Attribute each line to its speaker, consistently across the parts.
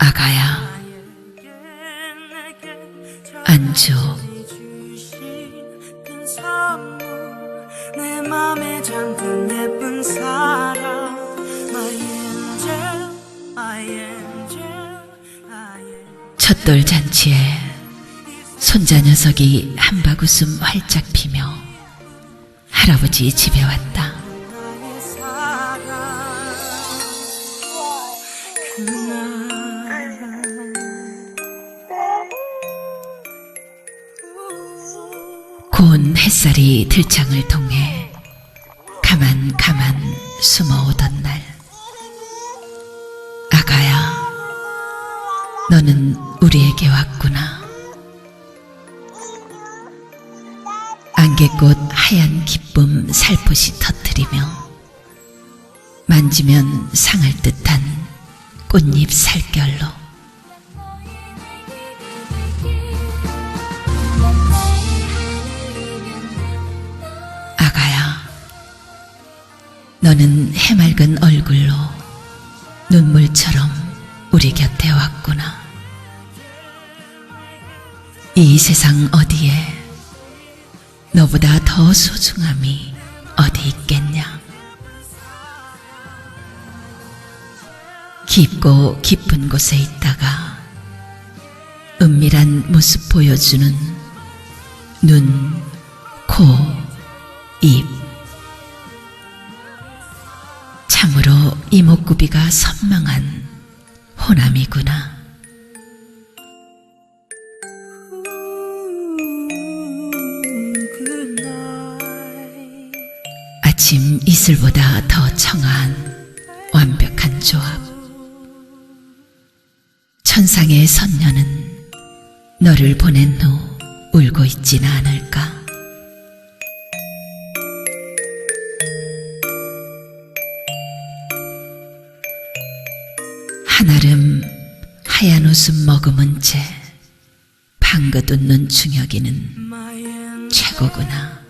Speaker 1: 아가야, 안주. 첫돌 잔치에 손자 녀석이 한바구음 활짝 피며 할아버지 집에 왔다. 고운 햇살이 들창을 통해 가만 가만 숨어오던 날. 아가야 너는 우리에게 왔구나. 안개꽃 하얀 기쁨 살포시 터뜨리며 만지면 상할 듯한 꽃잎 살결로 너는 해맑은 얼굴로 눈물처럼 우리 곁에 왔구나. 이 세상 어디에 너보다 더 소중함이 어디 있겠냐? 깊고 깊은 곳에 있다가 은밀한 모습 보여주는 눈, 코, 입. 이목구비가 선망한 호남이구나. 아침 이슬보다 더 청아한 완벽한 조합. 천상의 선녀는 너를 보낸 후 울고 있진 않을까? 한아름 하얀 웃음 머금은 채 방긋 웃는 중혁이는 최고구나.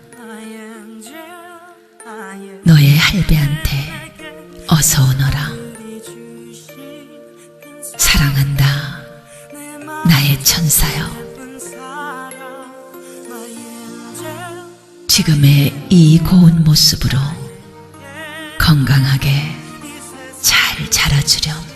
Speaker 1: 너의 할배한테 어서 오너라. 사랑한다. 나의 천사여. 지금의 이 고운 모습으로 건강하게 잘 자라주렴.